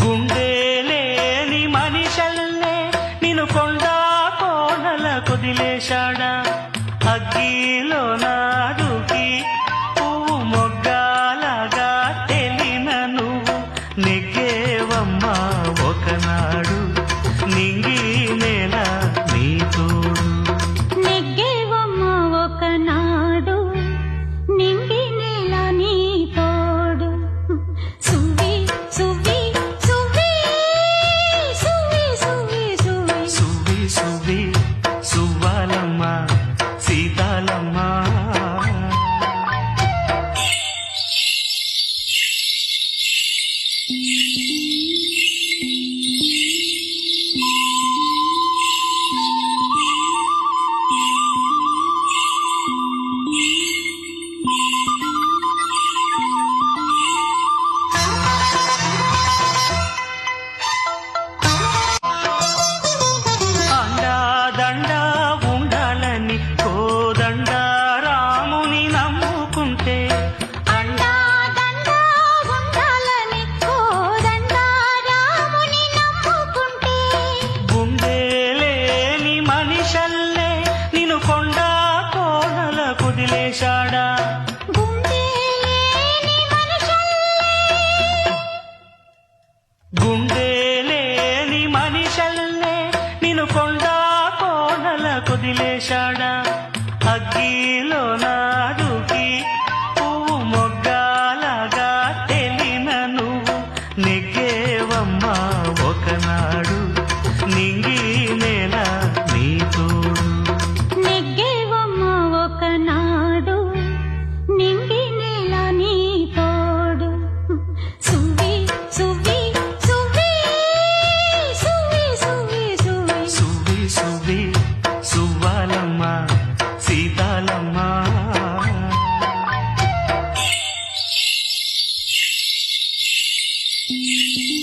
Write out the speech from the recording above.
ಗುಂಡೇ ಲೇನಿ ಮನಿಷಲ್ಲೇ ನೀನು ಕೊಂಡ ಕೋಣಲ ಕೊದಿಲೇಶಾಡ ಅಗ್ಗಿ లేచాడా గుండె లేని మనిషల్లే నిన్ను కొండా కోనల కొదిలేశాడా అగ్గిలోనా సువ్వి సువ్వాలమ్మ సీతాలమ్మ Thank you.